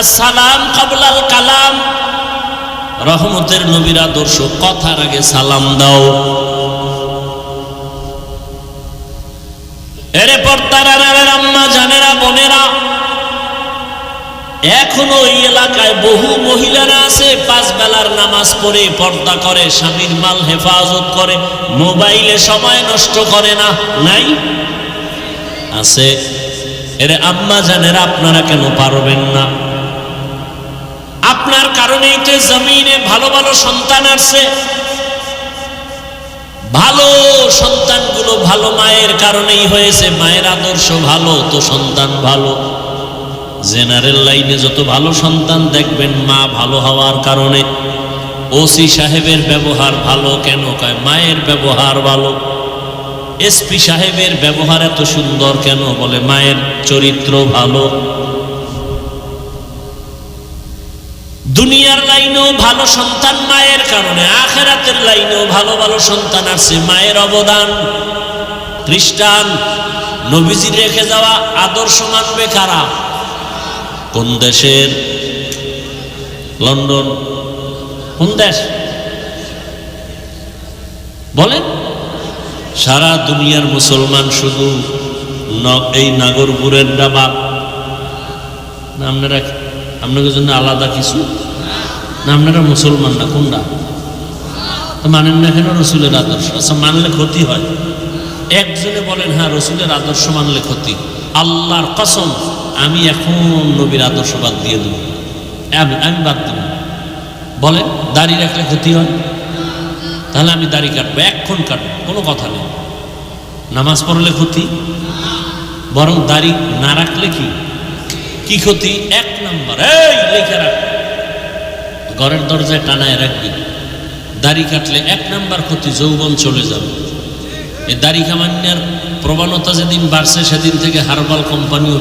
আসসালাম কাবলাল কালাম। রহমতের নবীর আদর্শ, কথার আগে সালাম দাও। এরে পর্দার আম্মা, জানেরা, বোনেরা, এখনও এই এলাকায় বহু মহিলারা আছে, পাঁচ বেলার নামাজ পড়ে, পর্দা করে, স্বামীর মাল হেফাজত করে, মোবাইলে সময় নষ্ট করে না, নাই? আছে। এরে আম্মা, জানেরা, আপনারা কেন পারবেন না? আপনার কারণেই তো জমিনে ভালো ভালো সন্তান আসছে। ভালো সন্তানগুলো ভালো মায়ের কারণেই হয়েছে, মায়ের আদর্শ ভালো, তো সন্তান ভালো। জেনারেল লাইনে যত ভালো সন্তান দেখবেন, মা ভালো হওয়ার কারণে। ওসি সাহেবের ব্যবহার ভালো কেন? কয়, মায়ের ব্যবহার ভালো। এসপি সাহেবের ব্যবহার এত সুন্দর কেন? বলে, মায়ের চরিত্র ভালো। দুনিয়ার লাইনেও ভালো সন্তান মায়ের কারণে, আখেরাতের লাইনেও ভালো ভালো সন্তান আছে, মায়ের অবদান। খ্রিস্টান নবীজি রেখে যাওয়া আদর্শ মানবে কারা? কোন দেশের? লন্ডন। কোন দেশ? বলেন। সারা দুনিয়ার মুসলমান শুধু এই নাগরপুরের ডাবা আপনারা আপনাদের জন্য আলাদা কিছু? না আপনারা মুসলমান না কোনটা মানেন না কেন রসুলের আদর্শ? আচ্ছা মানলে ক্ষতি হয়। একজনে বলেন হ্যাঁ রসুলের আদর্শ মানলে ক্ষতি। আল্লাহর কসম, আমি এখন নবীর আদর্শ বাদ দিয়ে দেব। আমি আমি বাদ দেব। বলেন, দাড়ি রাখলে ক্ষতি হয়? তাহলে আমি দাড়ি কাটবো এক্ষণ কাটবো, কোনো কথা নেই। নামাজ পড়লে ক্ষতি? বরং দাড়ি না রাখলে কি? কি ক্ষতি? এক নম্বর। এই, লিখে রাখ। ঘরের দরজায় টানায় রাখবি। দাড়ি কাটলে এক নাম্বার ক্ষতি, যৌবন চলে যাবে। এই দাড়ি কামান্যার প্রবণতা যেদিন বাড়ছে, সেদিন থেকে হারবাল কোম্পানিও